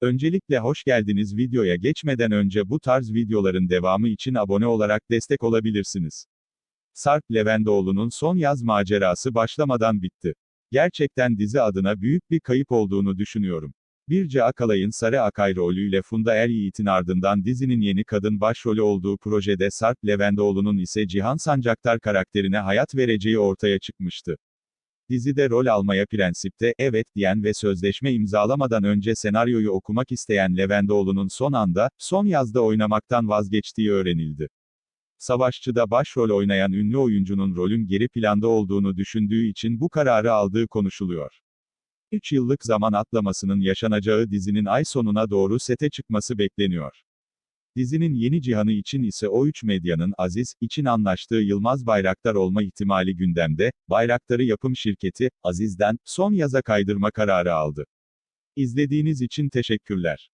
Öncelikle hoş geldiniz videoya geçmeden önce bu tarz videoların devamı için abone olarak destek olabilirsiniz. Sarp Levendoğlu'nun son yaz macerası başlamadan bitti. Gerçekten dizi adına büyük bir kayıp olduğunu düşünüyorum. Birce Akalay'ın Sarı Akay rolüyle Funda Er Yiğit'in ardından dizinin yeni kadın başrolü olduğu projede Sarp Levendoğlu'nun ise Cihan Sancaktar karakterine hayat vereceği ortaya çıkmıştı. Dizide rol almaya prensipte, evet diyen ve sözleşme imzalamadan önce senaryoyu okumak isteyen Levendoğlu'nun son anda, son yazda oynamaktan vazgeçtiği öğrenildi. Savaşçı'da başrol oynayan ünlü oyuncunun rolün geri planda olduğunu düşündüğü için bu kararı aldığı konuşuluyor. 3 yıllık zaman atlamasının yaşanacağı dizinin ay sonuna doğru sete çıkması bekleniyor. Dizinin yeni cihanı için ise O3 Medya'nın Aziz için anlaştığı Yılmaz Bayraktar olma ihtimali gündemde, Bayraktar'ı yapım şirketi, Aziz'den, son yaza kaydırma kararı aldı. İzlediğiniz için teşekkürler.